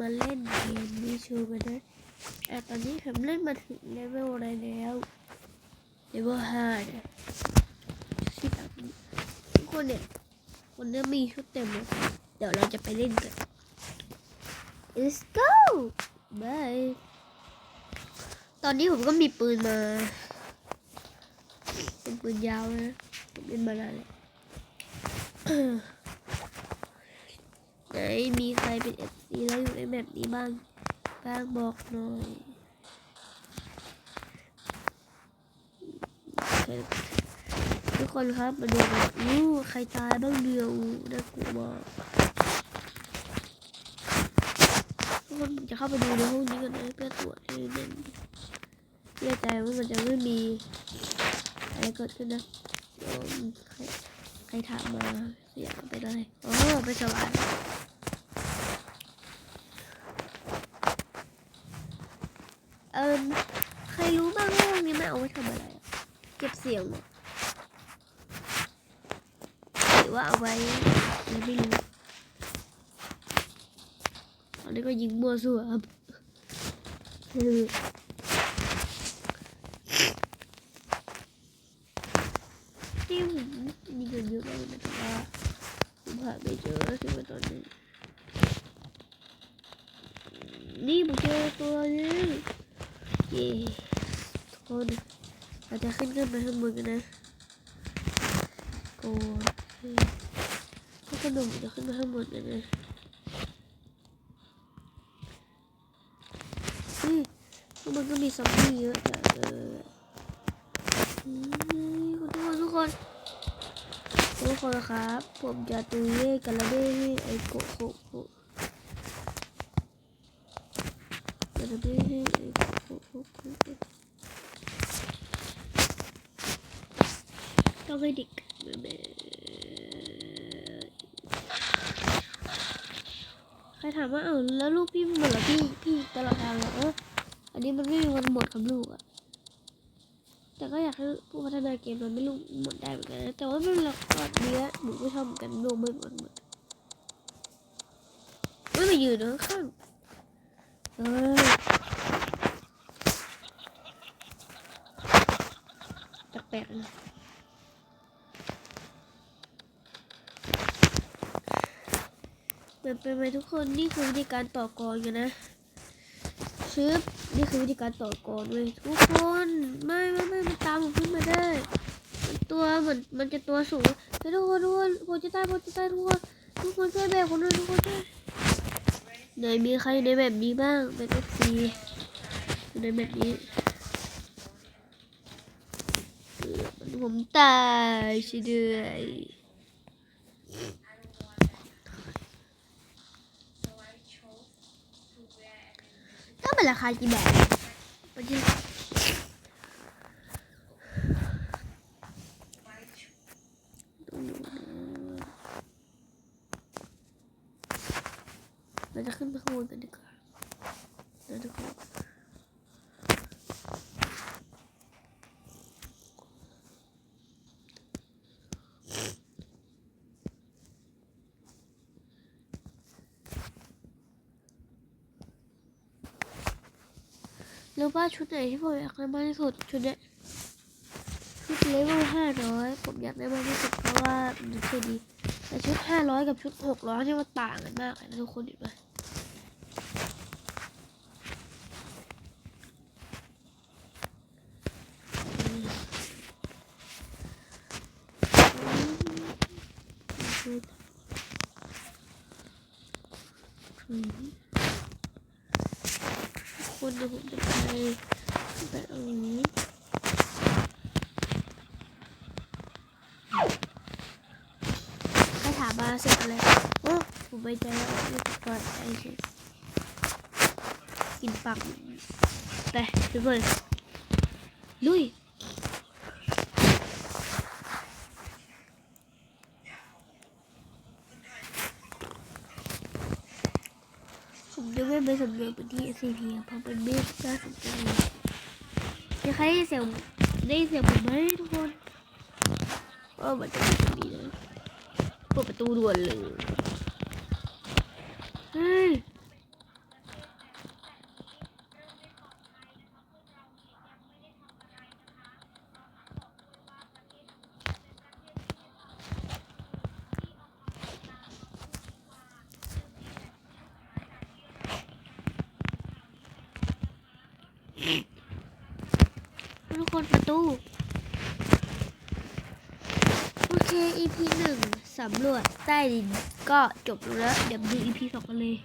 มาเล่นเกมมีชูกันนะอะตอนนี้ผมเล่นมาถึงเลเวลอะไรแล้วเลเวลห้าเนี่ยที่แบบทุกคนเนี่ยคนเนี้ยมีชุดเต็มเลยเดี๋ยวเราจะไปเล่นกัน let's go bye ตอนนี้ผมก็มีปืนมา เป็นปืนยาวนะผมเล่นมานานเลย ไหนมีใครเป็นเอฟซีแล้วอยู่ในแมปนี้บ้าง บ้างบอกหน่อยทุกคนครับมาดูแบบอู้ใครตายบ้างเดียวน่ากลัวมากทุกคนจะเข้าไปดูในห้องนี้กันนะเพื่อตรวจให้แน่นเชื่อใจว่ามันจะไม่มีอะไรเกิดขึ้นนะเดี๋ยวใครใครถามมาเสียงไปเลยโอ้ไปสวรรค์ เอิมใครรู้บ้างว่าห้องนี้มันเอาไว้ทำอะไรอะเก็บเสียงเหรอหรือว่าเอาไว้ไรไม่รู้ตอนนี้ก็ยิงมั่วซั่วครับเออที่ผมยิงกันเยอะมากเลยนะแต่ว่าผมหาไม่เจอถึงว่าตอนนี้นี่ผมเจอตัวนึง เย้ทุกคนเราจะขึ้นขึ้นไปข้างบนกันนะโกนทุกคนหนุ่มจะขึ้นไปข้างบนกันนะนี่ข้างบนก็มีซอมบี้เยอะจังเลยนี่ทุกคนทุกคนทุกคนครับ ผมจะตุยเย่กันละเบ้ให้ไอโกโกโกกันละเบ้ไอโกโกโกโก ต้องให้เด็กใครถามว่าเออแล้วลูกพี่หมดเหรอพี่พี่ตลอดทางเหรออันนี้มันไม่มีวันหมดครับลูกอะแต่ก็อยากให้ผู้พัฒนาเกมมันไม่ลูกหมดได้เหมือนกันนะแต่ว่ามันละครเนี้ยหนูก็ชอบเหมือนกันลูกไม่หมดหมดไม่มายืนนข้างเออ แปลกๆนะเปลี่ยนไปไหมทุกคนนี่คือวิธีการต่อกรกันนะชึบนี่คือวิธีการต่อกรเว้ยทุกคนไม่ไม่ไม่มันตามผมขึ้นมาได้มันตัวเหมือนมันจะตัวสูงเฮ้ทุกคนทุกคนผมจะตายผมจะตายทุกคนทุกคนช่วยแบกผมหน่อยทุกคนช่วยไหนมีใครในแบบนี้บ้างเป็นเอฟซีในแบบนี้เกือบ ผมตายช่วยด้วยก็เป็นราคากี่แบบประเทศเราจะขึ้นไปข้างบนกันดีกว่าเราจะ รู้ว่าชุดไหนที่ผมอยากได้มากที่สุดชุดเนี้ยชุดเลเวลห้าร้อยผมอยากได้มากที่สุดเพราะว่ามันเท่ดี แต่ชุดห้าร้อยกับชุดหกร้อยนี่มันต่างกันมากเลยนะทุกคนเห็นไหมอืม คนดูผมจะไปแบบนี้ถ้าถามมาเสร็จอะไรโอ้ผมไปเจอแล้วก่อนไอ้เฉยกินปักไปทุกคนลุย ผมจะไม่ไปสำรวจพื้นที่ SCP เพราะเป็นไม่น่าสนใจเลยจะใครได้ยินเสียงได้ยินเสียงผมไหมทุกคนโอ้มันจะมีตรงนี้นะเปิดประตูด่วนเลยเฮ้ย ทุกคนประตู โอเค EP หนึ่งสำรวจใต้ดินก็จบลงแล้ว เดี๋ยวมาดู EP สองกันเลย